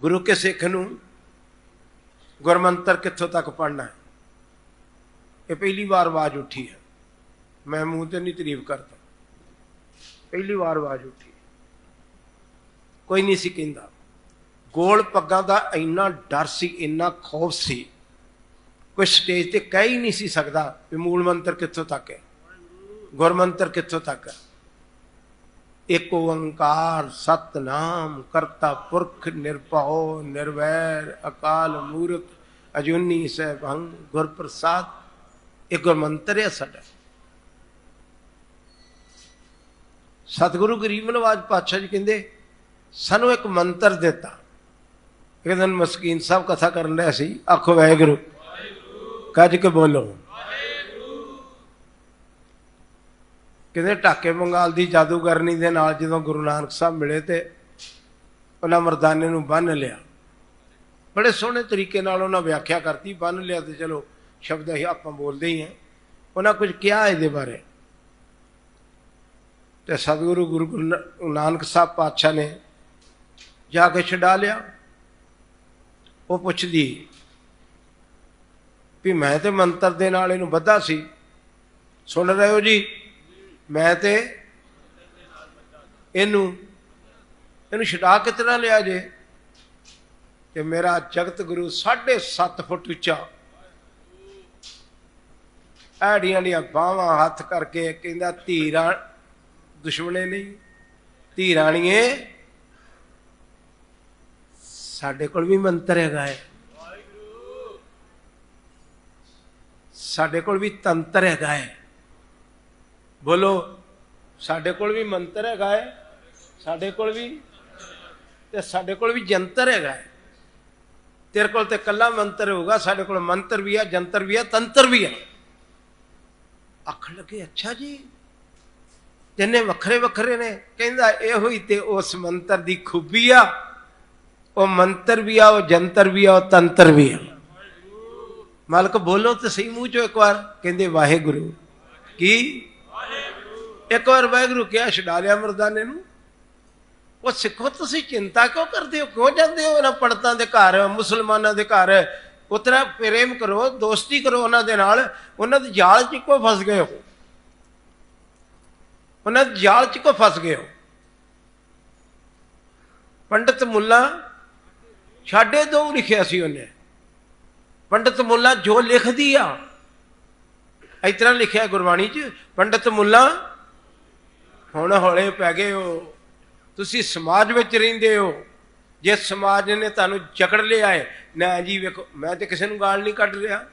ਗੁਰੂ ਕੇ ਸਿੱਖ ਨੂੰ ਗੁਰਮੰਤਰ ਕਿੱਥੋਂ ਤੱਕ ਪੜਨਾ ਹੈ? ਇਹ ਪਹਿਲੀ ਵਾਰ ਆਵਾਜ਼ ਉੱਠੀ ਹੈ। ਮੈਂ ਮੂੰਹ ਤੇ ਨਹੀਂ ਤਾਰੀਫ ਕਰਦਾ। ਪਹਿਲੀ ਵਾਰ ਆਵਾਜ਼ ਉੱਠੀ ਕੋਈ ਨਹੀਂ ਸੀ ਕਹਿੰਦਾ। ਗੋਲ ਪੱਗਾਂ ਦਾ ਇੰਨਾ ਡਰ ਸੀ, ਇੰਨਾ ਖੌਫ ਸੀ। ਕੋਈ ਸਟੇਜ ਤੇ ਕਹਿ ਹੀ ਨਹੀਂ ਸੀ ਸਕਦਾ ਵੀ ਮੂਲ ਮੰਤਰ ਕਿੱਥੋਂ ਤੱਕ ਹੈ। ਗੁਰਮੰਤਰ ਕਿੱਥੋਂ ਤੱਕ ਹੈ? ਇੱਕ ਓੰਕਾਰ ਸਤਨਾਮ ਕਰਤਾ ਪੁਰਖ ਨਿਰਭਉ ਨਿਰਵੈਰ ਅਕਾਲ ਮੂਰਤ ਅਜੂਨੀ ਸੈਭੰ ਗੁਰ ਪ੍ਰਸਾਦ ਇਹ ਗੁਰਮੰਤਰ ਹੈ ਸਾਡਾ। ਸਤਿਗੁਰੂ ਗਰੀਬ ਨਵਾਜ ਪਾਤਸ਼ਾਹ ਜੀ ਕਹਿੰਦੇ, ਸਾਨੂੰ ਇੱਕ ਮੰਤਰ ਦਿੱਤਾ। ਇੱਕ ਦਿਨ ਮਸਕੀਨ ਸਾਹਿਬ ਕਥਾ ਕਰਨ ਲਿਆ ਸੀ, ਆਖੋ, ਵਾਹਿਗੁਰੂ, ਕੱਜ ਕੇ ਬੋਲੋ। ਕਹਿੰਦੇ ਢਾਕੇ ਬੰਗਾਲ ਦੀ ਜਾਦੂਗਰਨੀ ਦੇ ਨਾਲ ਜਦੋਂ ਗੁਰੂ ਨਾਨਕ ਸਾਹਿਬ ਮਿਲੇ ਤੇ ਉਹਨਾਂ ਮਰਦਾਨੇ ਨੂੰ ਬੰਨ ਲਿਆ। ਬੜੇ ਸੋਹਣੇ ਤਰੀਕੇ ਨਾਲ ਉਹਨਾਂ ਵਿਆਖਿਆ ਕਰਤੀ, ਬੰਨ ਲਿਆ ਤੇ ਚਲੋ ਸ਼ਬਦ ਹੀ ਆਪਾਂ ਬੋਲਦੇ ਹੀ ਹਾਂ। ਉਹਨਾਂ ਕੁਝ ਕਿਹਾ ਇਹਦੇ ਬਾਰੇ। ਤੇ ਸਤਿਗੁਰੂ ਗੁਰੂ ਗੁਰੂ ਨਾਨਕ ਸਾਹਿਬ ਪਾਤਸ਼ਾਹ ਨੇ ਜਾ ਕੇ ਛਡਾ ਲਿਆ। ਉਹ ਪੁੱਛਦੀ, ਵੀ ਮੈਂ ਤੇ ਮੰਤਰ ਦੇ ਨਾਲ ਇਹਨੂੰ ਬੱਧਾ ਸੀ। ਸੁਣ ਰਹੇ ਹੋ ਜੀ? ਮੈਂ ਤੇ ਇਹਨੂੰ ਇਹਨੂੰ ਛਡਾ ਕਿਤਨਾ ਲਿਆ ਜੇ ਕਿ ਮੇਰਾ ਜਗਤ ਗੁਰੂ 7.5 ਫੁੱਟ ਉੱਚਾ। ਐੜੀਆਂ ਦੀਆਂ ਬਾਹਾਂ ਹੱਥ ਕਰਕੇ ਕਹਿੰਦਾ, ਧੀਰਾਂ, ਦੁਸ਼ਮਣੇ ਨਹੀਂ ਧੀ ਧੀਰਾਣੀਏ ਸਾਡੇ ਕੋਲ ਵੀ ਮੰਤਰ ਹੈਗਾ ਹੈ ਸਾਡੇ ਕੋਲ ਵੀ ਤੰਤਰ ਹੈਗਾ ਹੈ ਬੋਲੋ, ਸਾਡੇ ਕੋਲ ਵੀ ਮੰਤਰ ਹੈਗਾ ਹੈ, ਸਾਡੇ ਕੋਲ ਵੀ, ਤੇ ਸਾਡੇ ਕੋਲ ਵੀ ਜੰਤਰ ਹੈਗਾ ਹੈ। ਤੇਰੇ ਕੋਲ ਤੇ ਕੱਲਾ ਮੰਤਰ ਹੋਊਗਾ, ਸਾਡੇ ਕੋਲ ਮੰਤਰ ਵੀ ਹੈ ਜੰਤਰ ਵੀ ਹੈ ਤੰਤਰ ਵੀ ਹੈ ਅੱਖ ਲੱਗੇ, ਅੱਛਾ ਜੀ। ਤਿੰਨੇ ਵੱਖਰੇ ਵੱਖਰੇ ਨੇ, ਕਹਿੰਦਾ ਇਹੋ ਹੀ ਤੇ ਉਸ ਮੰਤਰ ਦੀ ਖੂਬੀ ਆ। ਉਹ ਮੰਤਰ ਵੀ ਆ, ਉਹ ਜੰਤਰ ਵੀ ਆ, ਉਹ ਤੰਤਰ ਵੀ ਆ। ਮਾਲਕ, ਬੋਲੋ ਤੇ ਸਹੀ ਮੂੰਹ ਚੋਂ ਇੱਕ ਵਾਰ, ਕਹਿੰਦੇ ਵਾਹਿਗੁਰੂ। ਕੀ? ਇੱਕ ਵਾਰ ਵਾਹਿਗੁਰੂ ਕਿਹਾ, ਛਡਾ ਲਿਆ ਮਰਦਾਨੇ ਨੂੰ। ਉਹ ਸਿੱਖੋ, ਤੁਸੀਂ ਚਿੰਤਾ ਕਿਉਂ ਕਰਦੇ ਹੋ? ਕਿਉਂ ਜਾਂਦੇ ਹੋ? ਇਹਨਾਂ ਪੰਡਤਾਂ ਦੇ ਘਰ, ਮੁਸਲਮਾਨਾਂ ਦੇ ਘਰ। ਉਤਰਾ ਪ੍ਰੇਮ ਕਰੋ, ਦੋਸਤੀ ਕਰੋ ਉਹਨਾਂ ਦੇ ਨਾਲ। ਉਹਨਾਂ ਦੇ ਜਾਲ 'ਚ ਕੋ ਫਸ ਗਏ ਹੋ। ਉਹਨਾਂ ਦੇ ਜਾਲ 'ਚ ਕੋ ਫਸ ਗਏ ਹੋ। ਪੰਡਤ ਮੁੱਲਾ ਛਾੜੇ ਦੋ ਲਿਖਿਆ ਸੀ ਉਹਨੇ। ਪੰਡਤ ਮੁੱਲਾ ਜੋ ਲਿਖਦੀ ਆ, ਇਸ ਲਿਖਿਆ ਗੁਰਬਾਣੀ 'ਚ। ਪੰਡਤ ਮੁੱਲਾ ਹੁਣ ਹੌਲੇ ਪੈ ਗਏ ਹੋ। ਤੁਸੀਂ ਸਮਾਜ ਵਿੱਚ ਰਹਿੰਦੇ ਹੋ। ਜੇ ਸਮਾਜ ਨੇ ਤੁਹਾਨੂੰ ਜਕੜ ਲਿਆ ਹੈ, ਨਾ ਜੀ ਵੇਖੋ, ਮੈਂ ਤੇ ਕਿਸੇ ਨੂੰ ਗਾਲ ਨਹੀਂ ਕੱਢ ਰਿਹਾ।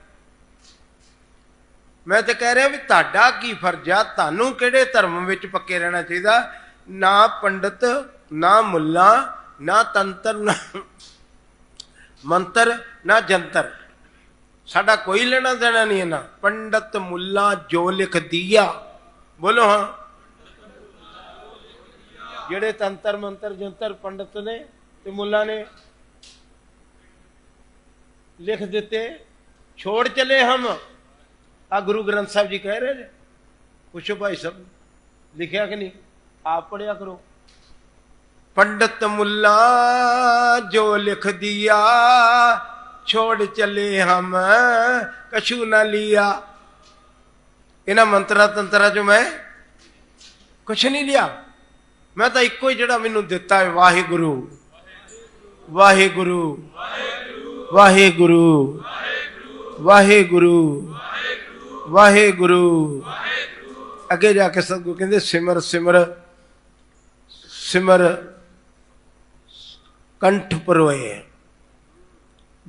ਮੈਂ ਤੇ ਕਹਿ ਰਿਹਾ ਵੀ ਤੁਹਾਡਾ ਕੀ ਫਰਜ਼ ਆ? ਤੁਹਾਨੂੰ ਕਿਹੜੇ ਧਰਮ ਵਿੱਚ ਪੱਕੇ ਰਹਿਣਾ ਚਾਹੀਦਾ? ਨਾ ਪੰਡਤ, ਨਾ ਮੁੱਲਾ, ਨਾ ਤੰਤਰ, ਨਾ ਮੰਤਰ, ਨਾ ਜੰਤਰ। ਸਾਡਾ ਕੋਈ ਲੈਣਾ ਦੇਣਾ ਨਹੀਂ ਇਹਨਾਂ। ਪੰਡਤ, ਮੁੱਲਾ ਜੋ ਲਿਖ ਦਿਆ ਬੋਲੋ ਹਾਂ। ਜਿਹੜੇ ਤੰਤਰ ਮੰਤਰ ਜੰਤਰ ਪੰਡਤ ਨੇ ਤੇ ਮੁੱਲਾ ਨੇ ਲਿਖ ਦਿੱਤੇ, ਛੋੜ ਚਲੇ ਹਮ। ਆ ਗੁਰੂ ਗ੍ਰੰਥ ਸਾਹਿਬ ਜੀ ਕਹਿ ਰਹੇ ਨੇ। ਪੁੱਛੋ ਭਾਈ ਸਾਹਿਬ, ਲਿਖਿਆ ਕਿ ਨਹੀਂ? ਆਪ ਪੜਿਆ ਕਰੋ। ਪੰਡਤ ਮੁੱਲਾ ਜੋ ਲਿਖ ਦਿਆ, ਛੋੜ ਚਲੇ ਹਮ, ਕਛੂ ਨਾ ਲਿਆ। ਇਹਨਾਂ ਮੰਤਰਾ ਤੰਤਰਾ ਚੋਂ ਮੈਂ ਕੁਛ ਨਹੀਂ ਲਿਆ। ਮੈਂ ਤਾਂ ਇੱਕੋ ਹੀ ਜਿਹੜਾ ਮੈਨੂੰ ਦਿੱਤਾ ਹੈ, ਵਾਹਿਗੁਰੂ। ਵਾਹਿਗੁਰੂ। ਵਾਹਿਗੁਰੂ। ਵਾਹਿਗੁਰੂ। ਵਾਹਿਗੁਰੂ। ਅੱਗੇ ਜਾ ਕੇ ਸਤਿਗੁਰੂ ਕਹਿੰਦੇ, ਸਿਮਰ ਸਿਮਰ। ਸਿਮਰ। ਕੰਠ ਪਰੋਏ।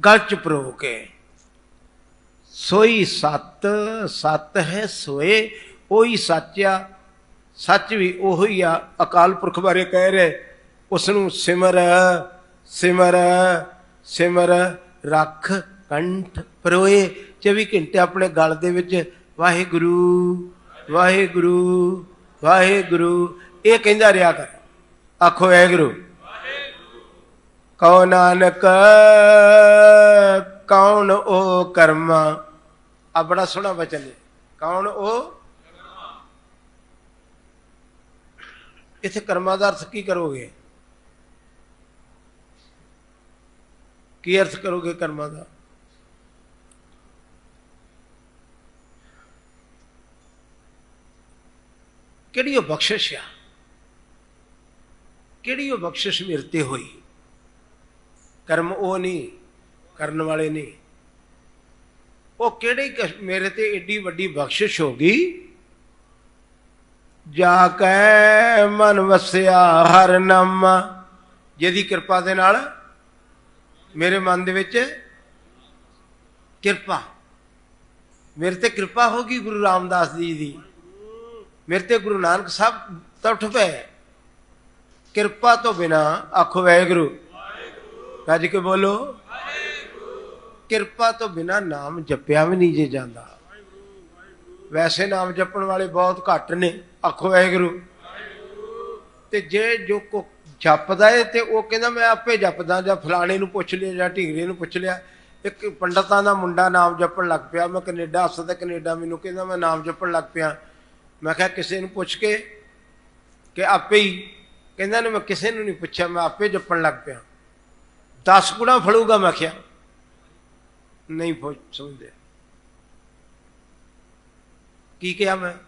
ਗਲਚ ਪਰੋ ਕੇ ਸੋਈ ਸਤ ਸਤ ਹੈ ਸੋਏ। ਉਹੀ ਸੱਚਾ ਸੱਚ ਵੀ ਉਹੀ ਆ, ਅਕਾਲ ਪੁਰਖ ਬਾਰੇ ਕਹਿ ਰਹੇ ਉਸ ਨੂੰ ਸਿਮਰ ਸਿਮਰ ਸਿਮਰ, ਰੱਖ ਕੰਠ ਪਰੋਏ। 24 ਘੰਟੇ ਆਪਣੇ ਗਲ ਦੇ ਵਿੱਚ, ਵਾਹਿਗੁਰੂ ਵਾਹਿਗੁਰੂ ਵਾਹਿਗੁਰੂ। ਇਹ ਕਹਿੰਦਾ ਰਿਹਾ ਕਰ, ਆਖੋ ਵਾਹਿਗੁਰੂ। ਕਉ ਨਾਨਕ, ਕੌਣ ਉਹ ਕਰਮਾ? ਆ ਬੜਾ ਸੋਹਣਾ ਬਚਨ ਹੈ। ਕੌਣ ਉਹ ਇੱਥੇ ਕਰਮਾਂ ਦਾ ਅਰਥ ਕੀ ਕਰੋਗੇ? ਕੀ ਅਰਥ ਕਰੋਗੇ ਕਰਮਾਂ ਦਾ? ਕਿਹੜੀ ਉਹ ਬਖਸ਼ਿਸ਼ ਆ? ਕਿਹੜੀ ਉਹ ਬਖਸ਼ਿਸ਼ ਮੇਰੇ ਤੇ ਹੋਈ? ਕਰਮ ਉਹ ਨਹੀਂ, ਕਰਨ ਵਾਲੇ ਨਹੀਂ। ਉਹ ਕਿਹੜੀ ਮੇਰੇ ਤੇ ਏਡੀ ਵੱਡੀ ਬਖਸ਼ਿਸ਼ ਹੋ ਗਈ? ਜਾ ਕੈ ਮਨ ਵਸਿਆ ਹਰ ਨਾਮ। ਜਿਹਦੀ ਕਿਰਪਾ ਦੇ ਨਾਲ ਮੇਰੇ ਮਨ ਦੇ ਵਿੱਚ ਕਿਰਪਾ। ਮੇਰੇ ਤੇ ਕਿਰਪਾ ਹੋ ਗਈ ਗੁਰੂ ਰਾਮਦਾਸ ਜੀ ਦੀ। ਮੇਰੇ ਤੇ ਗੁਰੂ ਨਾਨਕ ਸਾਹਿਬ ਤਾਂ ਪਏ। ਕਿਰਪਾ ਤੋਂ ਬਿਨਾ ਆਖੋ ਵਾਹਿਗੁਰੂ। ਰੱਜ ਕੇ ਬੋਲੋ। ਕਿਰਪਾ ਤੋਂ ਬਿਨਾ ਨਾਮ ਜਪਿਆ ਵੀ ਨਹੀਂ ਜੇ ਜਾਂਦਾ। ਵੈਸੇ ਨਾਮ ਜਪਣ ਵਾਲੇ ਬਹੁਤ ਘੱਟ ਨੇ। ਆਖੋ, ਵਾਹਿਗੁਰੂ। ਤੇ ਜੇ ਜੋ ਕੋ ਜਪਦਾ ਏ ਤੇ ਉਹ ਕਹਿੰਦਾ, ਮੈਂ ਆਪੇ ਜਪਦਾ, ਜਾਂ ਫਲਾਣੇ ਨੂੰ ਪੁੱਛ ਲਿਆ, ਜਾਂ ਢੀਂਗਰੇ ਨੂੰ ਪੁੱਛ ਲਿਆ। ਇੱਕ ਪੰਡਤਾਂ ਦਾ ਮੁੰਡਾ ਨਾਮ ਜਪਣ ਲੱਗ ਪਿਆ। ਮੈਂ ਕੈਨੇਡਾ ਹੱਸਦਾ, ਕੈਨੇਡਾ ਮੈਨੂੰ ਕਹਿੰਦਾ, ਮੈਂ ਨਾਮ ਜਪਣ ਲੱਗ ਪਿਆ। ਮੈਂ ਕਿਹਾ, ਕਿਸੇ ਨੂੰ ਪੁੱਛ ਕੇ ਕਿ ਆਪੇ ਹੀ। ਕਹਿੰਦਾ, ਨੇ ਮੈਂ ਕਿਸੇ ਨੂੰ ਨਹੀਂ ਪੁੱਛਿਆ, ਮੈਂ ਆਪੇ ਜਪਣ ਲੱਗ ਪਿਆ। 10 ਗੁਣਾ ਫੜੂਗਾ, ਮੈਂ ਕਿਹਾ। ਨਹੀਂ ਪੁੱਛ ਸਮਝਦੇ। ਕੀ ਕਿਹਾ ਮੈਂ?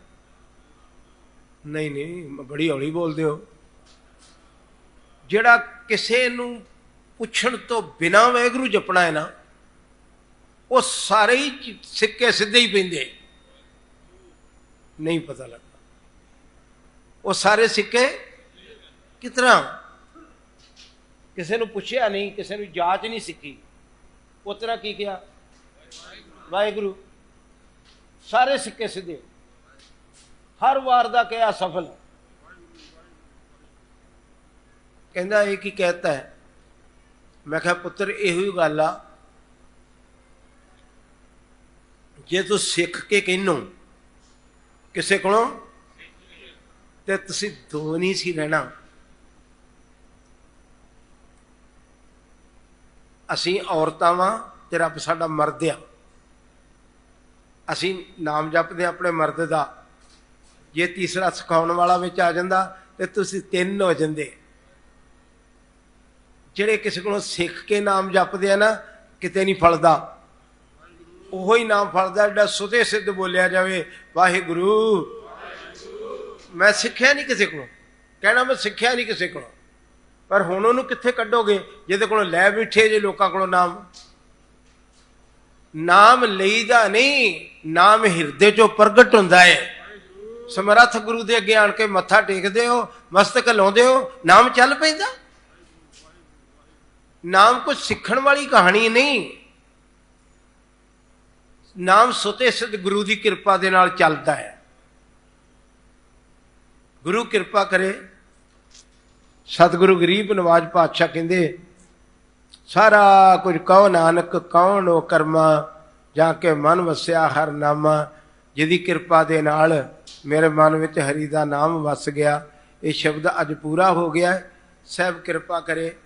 ਨਹੀਂ ਨਹੀਂ, ਬੜੀ ਹੌਲੀ ਬੋਲਦੇ ਹੋ। ਜਿਹੜਾ ਕਿਸੇ ਨੂੰ ਪੁੱਛਣ ਤੋਂ ਬਿਨਾ ਵੈਗਰੂ ਜਪਣਾ ਹੈ ਨਾ, ਉਹ ਸਾਰੇ ਹੀ ਸਿੱਕੇ ਸਿੱਧੇ ਹੀ ਪੈਂਦੇ ਨਹੀਂ ਪਤਾ ਲੱਗਦਾ। ਉਹ ਸਾਰੇ ਸਿੱਕੇ ਕਿਤਨਾ? ਕਿਸੇ ਨੂੰ ਪੁੱਛਿਆ ਨਹੀਂ, ਕਿਸੇ ਨੂੰ ਜਾਂਚ ਨਹੀਂ ਸਿੱਖੀ। ਉਤਰਾ ਕੀ ਕਿਹਾ? ਵਾਹਿਗੁਰੂ। ਸਾਰੇ ਸਿੱਕੇ ਸਿੱਧੇ। ਹਰ ਵਾਰ ਦਾ ਕਿਹਾ ਸਫਲ। ਕਹਿੰਦਾ ਇਹ ਕੀ ਕਹਿਤਾ ਹੈ? ਮੈਂ ਕਿਹਾ, ਪੁੱਤਰ, ਇਹੋ ਹੀ ਗੱਲ ਆ। ਜੇ ਤੂੰ ਸਿੱਖ ਕੇ ਕਹਿਨੋ, ਕਿਸੇ ਕੋਲੋਂ, ਤੇ ਤੁਸੀਂ ਦੋ ਨਹੀਂ ਸੀ ਰਹਿਣਾ। ਅਸੀਂ ਔਰਤਾਂ ਵਾਂ ਤੇ ਰੱਬ ਸਾਡਾ ਮਰਦ ਆ। ਅਸੀਂ ਨਾਮ ਜਪਦੇ ਹਾਂ ਆਪਣੇ ਮਰਦ ਦਾ। ਜੇ ਤੀਸਰਾ ਸਿਖਾਉਣ ਵਾਲਾ ਵਿੱਚ ਆ ਜਾਂਦਾ, ਤੇ ਤੁਸੀਂ ਤਿੰਨ ਹੋ ਜਾਂਦੇ। ਜਿਹੜੇ ਕਿਸੇ ਕੋਲੋਂ ਸਿੱਖ ਕੇ ਨਾਮ ਜਪਦੇ ਆ ਨਾ, ਕਿਤੇ ਨਹੀਂ ਫਲਦਾ। ਉਹੋ ਹੀ ਨਾਮ ਫਲਦਾ ਜਿਹੜਾ ਸੁਤੇ ਸਿੱਧ ਬੋਲਿਆ ਜਾਵੇ, ਵਾਹਿਗੁਰੂ। ਮੈਂ ਸਿੱਖਿਆ ਨਹੀਂ ਕਿਸੇ ਕੋਲੋਂ। ਕਹਿਣਾ ਮੈਂ ਸਿੱਖਿਆ ਨਹੀਂ ਕਿਸੇ ਕੋਲੋਂ। ਪਰ ਹੁਣ ਉਹਨੂੰ ਕਿੱਥੇ ਕੱਢੋਗੇ? ਜਿਹਦੇ ਕੋਲੋਂ ਲੈ ਬਿਠੇ ਜੇ ਲੋਕਾਂ ਕੋਲੋਂ ਨਾਮ। ਨਾਮ ਲਈਦਾ ਨਹੀਂ, ਨਾਮ ਹਿਰਦੇ ਚੋਂ ਪ੍ਰਗਟ ਹੁੰਦਾ ਹੈ। ਸਮਰੱਥ ਗੁਰੂ ਦੇ ਅੱਗੇ ਆਣ ਕੇ ਮੱਥਾ ਟੇਕਦੇ ਹੋ, ਮਸਤਕ ਲਾਉਂਦੇ ਹੋ, ਨਾਮ ਚੱਲ ਪੈਂਦਾ? ਨਾਮ ਕੁਝ ਸਿੱਖਣ ਵਾਲੀ ਕਹਾਣੀ ਨਹੀਂ। ਨਾਮ ਸੁਤੇ ਸਿੱਧ ਗੁਰੂ ਦੀ ਕਿਰਪਾ ਦੇ ਨਾਲ ਚੱਲਦਾ ਹੈ। ਗੁਰੂ ਕਿਰਪਾ ਕਰੇ। ਸਤਿਗੁਰੂ ਗਰੀਬ ਨਵਾਜ ਪਾਤਸ਼ਾਹ ਕਹਿੰਦੇ, ਸਾਰਾ ਕੁਝ ਕਹੋ ਨਾਨਕ, ਕੌਣ ਉਹ ਕਰਮਾ, ਜਾਂ ਕੇ ਮਨ ਵਸਿਆ ਹਰ ਨਾਮਾ, ਜਿਹਦੀ ਕਿਰਪਾ ਦੇ ਨਾਲ ਮੇਰੇ ਮਨ ਵਿੱਚ ਹਰੀ ਦਾ ਨਾਮ ਵਸ ਗਿਆ ਇਹ ਸ਼ਬਦ ਅੱਜ ਪੂਰਾ ਹੋ ਗਿਆ ਹੈ। ਸਹਿਬ ਕਿਰਪਾ ਕਰੇ